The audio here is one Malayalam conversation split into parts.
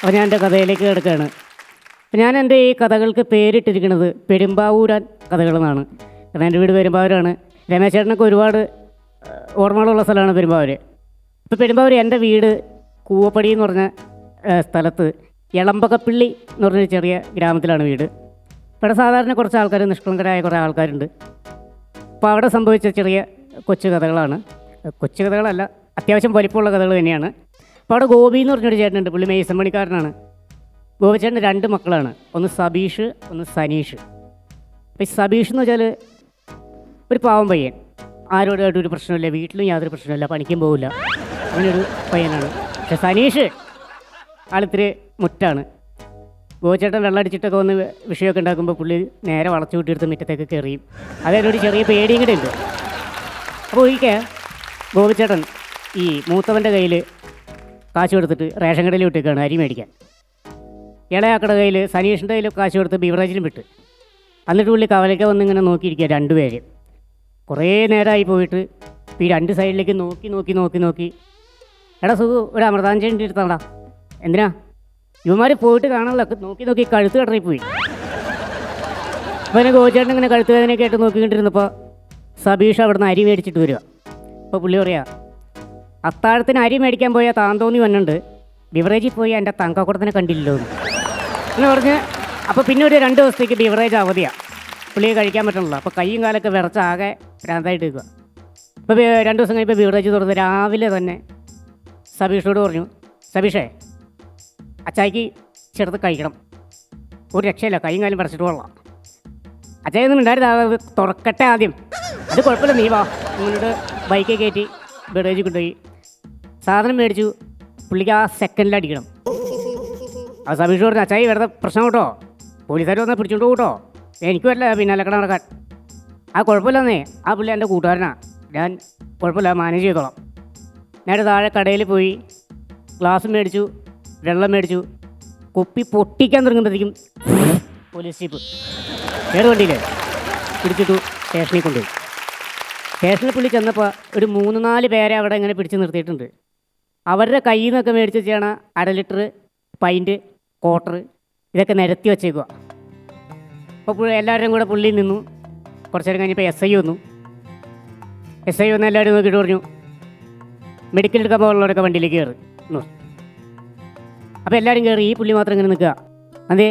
അപ്പോൾ ഞാൻ എന്റെ കഥയിലേക്ക് കിടക്കുകയാണ്. ഞാൻ എന്റെ ഈ കഥകൾക്ക് പേരിട്ടിരിക്കുന്നത് പെരുമ്പാവൂരാൻ കഥകൾ എന്നാണ് കാരണം എന്റെ വീട് പെരുമ്പാവൂരാണ്. രമേശേട്ടനൊക്കെ ഒരുപാട് ഓർമ്മകളുള്ള സ്ഥലമാണ് പെരുമ്പാവൂർ ഇപ്പോൾ പെരുമ്പാവൂർ എന്റെ വീട് കൂവപ്പടി എന്ന് പറഞ്ഞ സ്ഥലത്ത് എളമ്പകപ്പിള്ളി എന്ന് പറഞ്ഞൊരു ചെറിയ ഗ്രാമത്തിലാണ് വീട്. ഇവിടെ സാധാരണ കുറച്ച് ആൾക്കാർ നിഷ്കളങ്കരായ കുറേ ആൾക്കാരുണ്ട്. അപ്പോൾ അവിടെ സംഭവിച്ച ചെറിയ കൊച്ചു കഥകളാണ്. കൊച്ചു കഥകളല്ല അത്യാവശ്യം വലിപ്പമുള്ള കഥകൾ തന്നെയാണ്. അപ്പോൾ അവിടെ ഗോപി എന്ന് പറഞ്ഞൊരു ചേട്ടനുണ്ട് പുള്ളി മേസൻ പണിക്കാരനാണ്. ഗോപിച്ചേട്ടന് രണ്ട് മക്കളാണ് ഒന്ന് സബീഷ് ഒന്ന് സനീഷ്. അപ്പോൾ ഈ സബീഷ് എന്ന് വെച്ചാൽ ഒരു പാവം പയ്യൻ. ആരോടായിട്ടും ഒരു പ്രശ്നമില്ല വീട്ടിലും യാതൊരു പ്രശ്നമില്ല പണിക്കും പോകില്ല അങ്ങനെയൊരു പയ്യനാണ്. പക്ഷെ സനീഷ് ആളിത്തിരി മുറ്റാണ്. ഗോചേട്ടൻ വെള്ളം അടിച്ചിട്ടൊക്കെ വന്ന് വിഷയമൊക്കെ ഉണ്ടാക്കുമ്പോൾ പുള്ളി നേരെ വളച്ചു കൂട്ടിയെടുത്ത് മുറ്റത്തേക്ക് കയറിയും. അതിനൊരു ചെറിയ പേടിയും കൂടെ ഉണ്ട്. അപ്പോൾ ഒരിക്കൽ ഗോപിച്ചേട്ടൻ ഈ മൂത്തവന്റെ കയ്യിൽ കാശ് കൊടുത്തിട്ട് റേഷൻ കടയിൽ വിട്ടേക്കാണ് അരി മേടിക്കാൻ. ഇളയാക്കട കയ്യിൽ സനീഷിന്റെ കയ്യിൽ കാശ് കൊടുത്ത് ബീവറേജിലും വിട്ട്. എന്നിട്ട് പുള്ളി കവലയ്ക്ക് വന്ന് ഇങ്ങനെ നോക്കിയിരിക്കുക രണ്ടുപേര് കുറേ നേരമായി പോയിട്ട് ഈ രണ്ട് സൈഡിലേക്ക് നോക്കി നോക്കി നോക്കി നോക്കി. എടാ സുഖു ഒരു അമൃതാഞ്ജലി എടുത്താടാ എന്തിനാ? ഇവന്മാർ പോയിട്ട് കാണാനുള്ള നോക്കി നോക്കി കഴുത്ത് കടറി പോയി എന്നെ ഗോചേട്ടൻ ഇങ്ങനെ കഴുത്ത് വേദനയൊക്കെ ആയിട്ട് നോക്കിക്കൊണ്ടിരുന്നപ്പോൾ സബീഷ് അവിടുന്ന് അരി മേടിച്ചിട്ട് വരിക അപ്പോൾ പുള്ളി പറയാ അത്താഴത്തിന് അരി മേടിക്കാൻ പോയ താൻ തോന്നി വന്നുണ്ട് ബിവറേജിൽ പോയി എന്റെ തങ്കക്കുടത്തിനെ കണ്ടില്ലല്ലോ എന്ന്. പറഞ്ഞ് അപ്പോൾ പിന്നെ ഒരു രണ്ട് ദിവസത്തേക്ക് ബിവറേജ് അവധിയാണ് പുള്ളിയെ കഴിക്കാൻ പറ്റണല്ലോ. അപ്പോൾ കൈയും കാലൊക്കെ വിറച്ച് ആകെ ഭ്രാന്തായിട്ട് നിൽക്കുക അപ്പോൾ രണ്ട് ദിവസം കഴിയുമ്പോൾ ബിവറേജ് തുറന്ന് രാവിലെ തന്നെ സബീഷോട് പറഞ്ഞു സബീഷേ അച്ചായിക്ക് ചെറുത്ത് കഴിക്കണം. ഒരു രക്ഷയില്ല കൈയും കാലും പറിച്ചിട്ട് കൊള്ളാം. അച്ചായൊന്നും ഉണ്ടായിരുന്നു തുറക്കട്ടെ ആദ്യം. അത് കുഴപ്പമില്ല നീ വാ. നിങ്ങളുടെ ബൈക്കെ കയറ്റി ബിവറേജ് കൊണ്ടുപോയി. സാധനം മേടിച്ചു. പുള്ളിക്ക് ആ സെക്കൻഡിൽ അടിക്കണം. ആ സബീഷ് പറഞ്ഞു അച്ചായി വെറുതെ പ്രശ്നം കേട്ടോ. പോലീസുകാർ വന്നാൽ പിടിച്ചോണ്ട് കൂട്ടോ. എനിക്ക് വരില്ല പിന്നെ അലക്കട നടക്കാൻ. ആ കുഴപ്പമില്ലെന്നേ. ആ പുള്ളി എന്റെ കൂട്ടുകാരനാ. ഞാൻ കുഴപ്പമില്ല മാനേജ് ചെയ്തോളാം. നേരെ താഴെ കടയിൽ പോയി. ഗ്ലാസ് മേടിച്ചു വെള്ളം മേടിച്ചു. കുപ്പി പൊട്ടിക്കാൻ തുടങ്ങുമ്പോഴത്തേക്കും പോലീസ് ജീപ്പ്. ഏത് വണ്ടിയില്ലേ പിടിച്ചിട്ടു സ്റ്റേഷനിൽ കൊണ്ടുപോയി. സ്റ്റേഷനിൽ പുള്ളി ചെന്നപ്പോൾ ഒരു മൂന്ന് നാല് പേരെ അവിടെ ഇങ്ങനെ പിടിച്ച് നിർത്തിയിട്ടുണ്ട്. അവരുടെ കയ്യിൽ നിന്നൊക്കെ മേടിച്ച് വെച്ചാണ് അര ലിറ്റർ പൈന്റ് ക്വാർട്ടർ ഇതൊക്കെ നിരത്തി വെച്ചേക്കുക അപ്പോൾ എല്ലാവരും കൂടെ പുള്ളി നിന്നു. കുറച്ച് നേരം കഴിഞ്ഞപ്പോൾ എസ് ഐ വന്നു. എസ് ഐ വന്ന് എല്ലാവരും നോക്കിയിട്ട് പറഞ്ഞു മെഡിക്കൽ എടുക്കാൻ പോകുന്നവരൊക്കെ വണ്ടിയിലേക്ക് കയറി. അപ്പോൾ എല്ലാവരും കയറി ഈ പുള്ളി മാത്രം ഇങ്ങനെ നിൽക്കുക. അതേ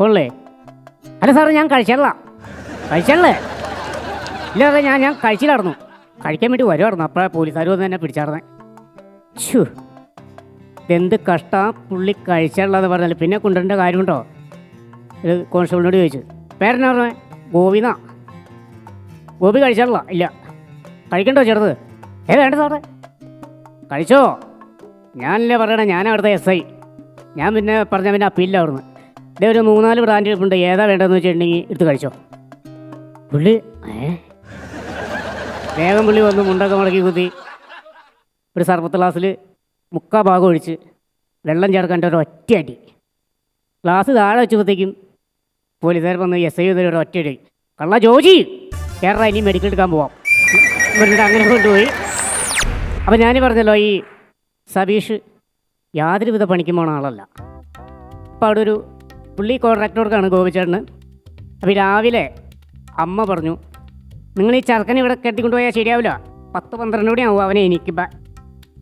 പോളേ അല്ല സാറേ ഞാൻ കഴിച്ചല്ല കഴിച്ചല്ലേ ഇല്ല സാറേ ഞാൻ ഞാൻ കഴിച്ചില്ലായിരുന്നു കഴിക്കാൻ വേണ്ടി വരുമായിരുന്നു അപ്പോഴാണ് പോലീസുകാർ വന്ന് എന്നെ പിടിച്ചാർന്നെ ഷു ഇതെന്ത് കഷ്ട പുള്ളി കഴിച്ചുള്ളത് പറഞ്ഞാൽ പിന്നെ കൊണ്ടുവരേണ്ട കാര്യമുണ്ടോ? ഇത് കോൺസ്റ്റബിളിനോട് ചോദിച്ചു. പേരെന്നാ പറഞ്ഞേ? ഗോപിന്നാ. ഗോപി കഴിച്ചാലോ ഇല്ല. കഴിക്കണ്ടോ ചെറുത്? ഏ വേണ്ട സാറേ? കഴിച്ചോ? ഞാനല്ലേ പറയണേ ഞാൻ അവിടുത്തെ എസ് ഐ. ഞാൻ പിന്നെ പറഞ്ഞ പിന്നെ അപ്പീലില്ല അവിടുന്ന്. ഇതേ ഒരു മൂന്നാൽ ബ്രാൻഡ് ഉണ്ട്. ഏതാ വേണ്ടതെന്ന് വെച്ചിട്ടുണ്ടെങ്കിൽ എടുത്ത് കഴിച്ചോ. പുള്ളി ഏ? വേഗം പുള്ളി വന്ന് മുണ്ടൊക്കെ മുടക്കി കുത്തി. ഒരു സർബത്ത് ഗ്ലാസ്സിൽ മുക്കാ ഭാഗം ഒഴിച്ച് വെള്ളം ചേർക്കാന്റെ ഒരു ഒറ്റയടി ഗ്ലാസ് താഴെ വെച്ചപ്പോഴത്തേക്കും പോലീസുകാർ വന്ന് എസ് ഐ ഒരു ഒറ്റയടി കള്ള ജോജി! കേരള ഇനി മെഡിക്കൽ എടുക്കാൻ പോവാം. എന്നിട്ട് അങ്ങനെ കൊണ്ടുപോയി. അപ്പം ഞാൻ പറഞ്ഞല്ലോ ഈ സബീഷ് യാതൊരു വിധ പണിക്കും പോണ ആളല്ല. അപ്പോൾ അവിടെ ഒരു പുള്ളി കോൺട്രാക്ടർക്കാണ് ഗോപിച്ചേട്ടന്. അപ്പോൾ രാവിലെ അമ്മ പറഞ്ഞു നിങ്ങൾ ഈ ചെറുക്കനെ ഇവിടെ കെട്ടിക്കൊണ്ടുപോയാൽ ശരിയാവില്ല. പത്ത് പന്ത്രണ്ട് മണി ആവും അവനെ എനിക്ക്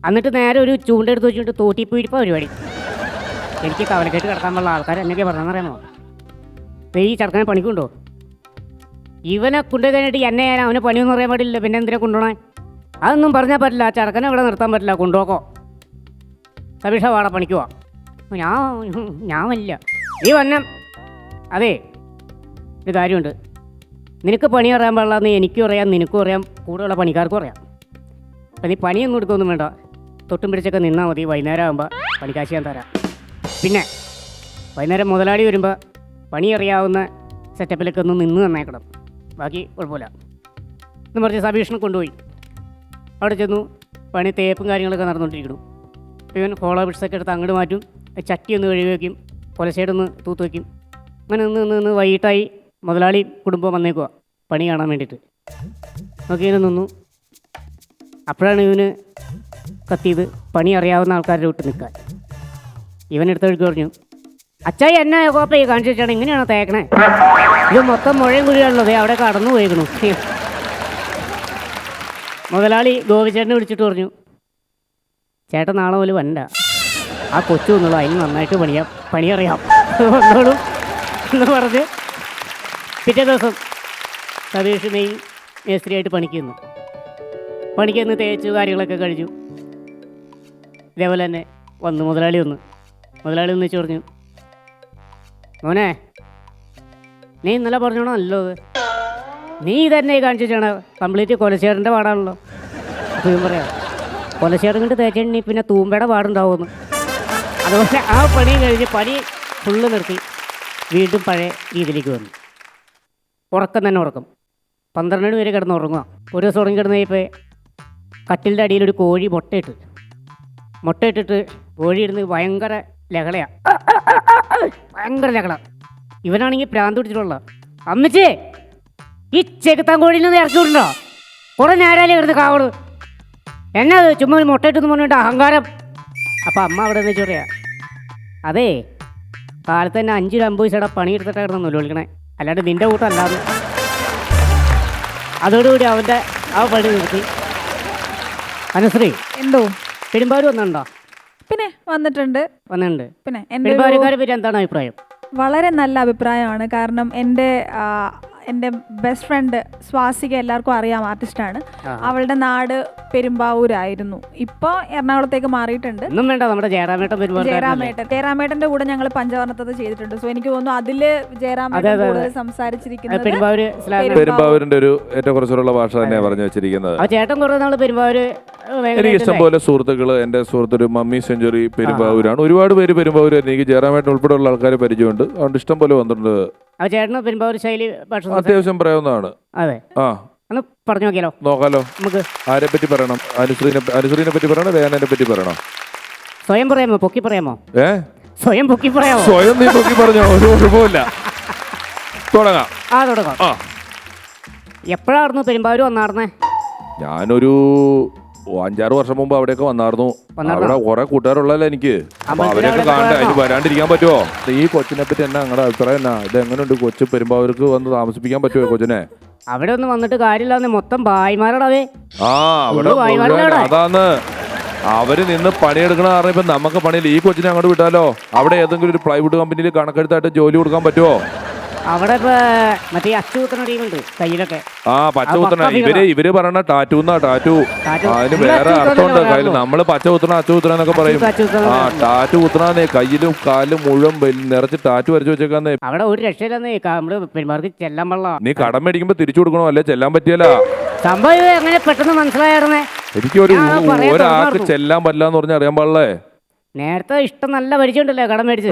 എന്നിട്ട് നേരെ ഒരു ചൂണ്ടെടുത്ത് വെച്ചിട്ട് തോട്ടി പോയിട്ട് പരിപാടി. എനിക്ക് കവലക്കെട്ട് കിടക്കാൻ പോലുള്ള ആൾക്കാർ എന്നൊക്കെ പറഞ്ഞറിയാമോ ദേ ഈ ചെറുക്കനെ പണിക്കുണ്ടോ? ഇവനെ കൊണ്ടുപോയിട്ട് എന്നെ ഞാൻ അവനെ പണിയൊന്നും അറിയാൻ പാടില്ല പിന്നെ എന്തിനാ കൊണ്ടുപോകണേ അതൊന്നും പറഞ്ഞാൽ പറ്റില്ല. ആ ചെറുക്കനെ ഇവിടെ നിർത്താൻ പറ്റില്ല. കൊണ്ടുപോക്കോ. സബീഷ വാട പണിക്കുവാ? ഞാൻ ഞാൻ വല്ല ഈ വന്നം. അതെ ഒരു കാര്യമുണ്ട്. നിനക്ക് പണി അറിയാൻ പാടില്ലെന്ന് എനിക്കും അറിയാം നിനക്കും അറിയാം കൂടെയുള്ള പണിക്കാർക്കും അറിയാം. അപ്പം നീ പണിയൊന്നും എടുക്കൊന്നും വേണ്ട. തൊട്ടും പിടിച്ചൊക്കെ നിന്നാൽ മതി വൈകുന്നേരം ആകുമ്പോൾ പണിക്കാശ് ഞാൻ തരാം. പിന്നെ വൈകുന്നേരം മുതലാളി വരുമ്പോൾ പണി അറിയാവുന്ന സെറ്റപ്പിലൊക്കെ ഒന്ന് നിന്ന് നന്നായിക്കണം ബാക്കി കുഴപ്പമില്ല. എന്ന് പറഞ്ഞ് സബീഷിനെ കൊണ്ടുപോയി. അവിടെ ചെന്നു പണി തേപ്പും കാര്യങ്ങളൊക്കെ നടന്നുകൊണ്ടിരിക്കുന്നു ഇവൻ ഹോളോ ബിഡ്സൊക്കെ എടുത്ത് അങ്ങോട്ട് മാറ്റും ചട്ടി ഒന്ന് കഴുകി വയ്ക്കും കൊലശേടൊന്ന് തൂത്ത് വയ്ക്കും അങ്ങനെ നിന്ന് നിന്ന് വൈകിട്ടായി മുതലാളി കുടുംബം വന്നേക്കുക പണി കാണാൻ വേണ്ടിയിട്ട്. നോക്കി ഇങ്ങനെ നിന്നു. അപ്പോഴാണ് ഇവന് കത്തിയത്. പണി അറിയാവുന്ന ആൾക്കാരുടെ വിട്ട് നിൽക്കാൻ. ഇവൻ എടുത്ത വഴിക്ക് പറഞ്ഞു അച്ചായി എന്നെ കോപ്പ കാണിച്ചു വെച്ചാണ്? ഇങ്ങനെയാണോ തേക്കണേ? ഇത് മൊത്തം മുഴയും കുഴിയാണല്ലോ. ദേ അവിടെ കടന്നു പോയിക്കണു. മുതലാളി ഗോപിച്ചേട്ടനെ വിളിച്ചിട്ട് പറഞ്ഞു ചേട്ടൻ നാളെ മുതൽ വണ്ട ആ കൊച്ചു വന്നുള്ളൂ അതിന് നന്നായിട്ട് പണിയാം പണിയറിയാം. വന്നോളൂ എന്ന് പറഞ്ഞ് പിറ്റേ ദിവസം സതീഷ് നെയ് മേസ്ത്രിയായിട്ട് പണിക്ക് നിന്നു പണിക്ക് നിന്ന് തേച്ചു കാര്യങ്ങളൊക്കെ കഴിഞ്ഞു. ഇതേപോലെ തന്നെ വന്നു മുതലാളി വന്നു. മുതലാളി ഒന്ന് വെച്ച് പറഞ്ഞു മോനെ നീ ഇന്നലെ പറഞ്ഞോണോ നല്ലത്? നീ തന്നെ കാണിച്ചു വെച്ചാണ് കംപ്ലീറ്റ് കൊലശേറിന്റെ പാടാണല്ലോ. അപ്പം പറയാം കൊലശേറും കൊണ്ട് തേച്ചെണ്ണി പിന്നെ തൂമ്പയുടെ പാടുണ്ടാവുമെന്ന്. അതുപോലെ ആ പണി കഴിഞ്ഞ് പണി ഫുള്ള് നിർത്തി. വീണ്ടും പഴയ രീതിയിലേക്ക് വന്നു. ഉറക്കം തന്നെ ഉറക്കം. പന്ത്രണ്ട് മണി വരെ കിടന്ന് ഉറങ്ങുക. ഒരു ദിവസം ഉറങ്ങി കിടന്ന് ഇപ്പോൾ കട്ടിലിന്റെ അടിയിൽ ഒരു കോഴി മുട്ടയിട്ട് മുട്ടയിട്ടിട്ട് കോഴി ഇരുന്ന് ഭയങ്കര ലഹളയാ. ഭയങ്കര ലഹള. ഇവനാണെങ്കിൽ പ്രാന്ത് പിടിച്ചിട്ടുള്ള. അമ്മച്ചേ ഈ ചെകുത്താൻ കോഴിയിൽ നിന്ന് ഇറക്കി വിടണ്ടോ കുറെ നേരാലേ കിടന്ന് കാവൾ. എന്നാ ചുമ്മാ ഒരു മുട്ടയിട്ടെന്ന് പറഞ്ഞിട്ട് അഹങ്കാരം. അപ്പം അമ്മ അവിടെ നിന്ന് പറയാ അതേ കാലത്ത് തന്നെ അഞ്ച് അമ്പത് ചേട്ടാ കിടന്നു വിളിക്കണേ. അല്ലാണ്ട് നിന്റെ കൂട്ടല്ലാതെ അതോടുകൂടി അവന്റെ ആ പണി നിർത്തി. അനുശ്രീ എന്തോ? പെരുമ്പാവൂർ വന്നിട്ടുണ്ടോ? പിന്നെ വന്നിട്ടുണ്ട്. വന്നിട്ടുണ്ട്. പിന്നെ എന്റെ ഒരു പെരുമ്പാവൂരുകാരെ പറ്റി എന്താണ് അഭിപ്രായം? വളരെ നല്ല അഭിപ്രായമാണ്. കാരണം എന്റെ എന്റെ ബെസ്റ്റ് ഫ്രണ്ട് സ്വാസിക എല്ലാവർക്കും അറിയാം ആർട്ടിസ്റ്റാണ്. അവളുടെ നാട് പെരുമ്പാവൂരായിരുന്നു. ഇപ്പോൾ എറണാകുളത്തേക്ക് മാറിയിട്ടുണ്ട്. ഒന്നും വേണ്ട നമ്മുടെ ജയറാമേട്ടൻ ജയറാമേട്ടന്റെ കൂടെ ഞങ്ങൾ പഞ്ചവർണത്തത് ചെയ്തിട്ടുണ്ട്. സോ എനിക്ക് തോന്നുന്നു അതിൽ ജയറാമേട്ടൻ കൂടുതൽ സംസാരിച്ചിരിക്കുന്നത് പെരുമ്പാവൂര് പെരുമ്പാവൂരിന്റെ ഒരു ഏറ്റവും കുറച്ചുള്ള ഭാഷ തന്നെയാണ് പറഞ്ഞു വെച്ചിരിക്കുന്നത്. ആ ചേട്ടൻ കുറേ നാൾ പെരുമ്പാവൂര് എനിക്ക് ഇഷ്ടം പോലെ സുഹൃത്തുക്കൾ എന്റെ സുഹൃത്തൊരു മമ്മി സെഞ്ചുറി പെരുമ്പാവൂരാണ്. ഒരുപാട് പേര് പെരുമ്പാവൂർ എനിക്ക് ജയറാമേട്ടൻ ഉൾപ്പെടെയുള്ള ആൾക്കാരെ പരിചയമുണ്ട്. അതുകൊണ്ട് ഇഷ്ടം പോലെ വന്നിട്ടുണ്ട്. ആ ചേട്ടന് പെരുമ്പാവൂർ ശൈലി അത്യാവശ്യം പറയാവുന്നതാണ്. അതെ. ആ. ഒന്ന് പറഞ്ഞു നോക്കിയാലോ? നോക്കാലോ. നമുക്ക് ആരെ പറ്റി പറയണം? അനുശ്രീനെ അനുശ്രീനെ പറ്റി പറയണോ വേനനെ പറ്റി പറയണോ? സ്വയം പറയാമോ? പൊക്കി പറയാമോ? ഏ? സ്വയം പൊക്കി പറയാമോ? സ്വയം നീ പൊക്കി പറഞ്ഞോ. ഒരു കുഴപ്പമില്ല തുടങ്ങാം. ആ തുടങ്ങാം. ആ. എപ്പോഴായിരുന്നു പെരുമ്പാവൂർ വന്നാർന്നേ? ഞാനൊരു അഞ്ചാറ് വർഷം മുമ്പ് അവിടെയൊക്കെ വന്നായിരുന്നു അവിടെ കുറെ കൂട്ടുകാരുള്ളല്ലോ എനിക്ക്? അപ്പൊ അമ്പലത്തിൽ അവരെയൊക്കെ കാണണ്ട അതിന് വരാണ്ടിരിക്കാൻ പറ്റുമോ ഈ കൊച്ചിനെ പറ്റി എന്നാ നിങ്ങളുടെ അഭിപ്രായം എന്നാ? ഇത് എങ്ങനെയുണ്ട് കൊച്ചു പെരുമ്പാവൂർക്ക് വന്ന് താമസിപ്പിക്കാൻ പറ്റുമോ കൊച്ചിനെ? അവിടെ ഒന്ന് വന്നിട്ട് കാര്യമില്ലാന്ന് മൊത്തം ബായിമാരടേ ആ അവിടെ ഉള്ളു മുഴുവൻ. അതാന്ന്. അവർ നിന്ന് പണിയെടുക്കണ കാരണം ഇപ്പൊ നമുക്ക് പണിയില്ല. ഈ കൊച്ചിനെ അങ്ങോട്ട് വിട്ടാലോ? അവിടെ ഏതെങ്കിലും ഒരു പ്ലൈവുഡ് കമ്പനിയിൽ കണക്കെടുത്തായിട്ട് ജോലി കൊടുക്കാൻ പറ്റുമോ അവിടെ ഇപ്പൊ മറ്റേ അച്ചു കുത്തുന്ന ടീമുണ്ട് കയ്യിലൊക്കെ. ആ പച്ച കുത്തണ ഇവർ ഇവർ പറയണ ടാറ്റു എന്നാ ടാറ്റു? ടാറ്റു. അതിന് വേറെ അച്ചു കുത്തണ അർത്ഥമുണ്ട് കയ്യിൽ? നമ്മൾ പച്ച കുത്തണ അച്ചു കുത്തണ എന്നൊക്കെ പറയും. അച്ചു കുത്തണ ആ ടാറ്റു കുത്തണന്നേ കയ്യിലും കാലും മുഴുവൻ വെൽ- നിറച്ച് ടാറ്റു വരച്ചു വെച്ചേക്കാന്നേ. അവിടെ ഒരു രക്ഷയില്ലെന്നേ നമ്മൾ പെരുമാർക്ക് ചെല്ലാൻ പാടില്ല. നീ കടം മേടിക്കുമ്പോ തിരിച്ചു കൊടുക്കണോ? അല്ലെ? ചെല്ലാൻ പറ്റിയല്ല. സംഭവം ഇത് എങ്ങനെ പെട്ടെന്ന് മനസ്സിലായിരുന്നേ എനിക്ക് ഒരു ഞാൻ പറയാൻ ഒരാൾക്ക് തുറന്നു. ചെല്ലാൻ പറ്റില്ല എന്ന് പറഞ്ഞാൽ അറിയാൻ പാടില്ലേ? നേരത്തെ ഇഷ്ടം നല്ല പരിചയമുണ്ടല്ലോ കടം മേടിച്ച്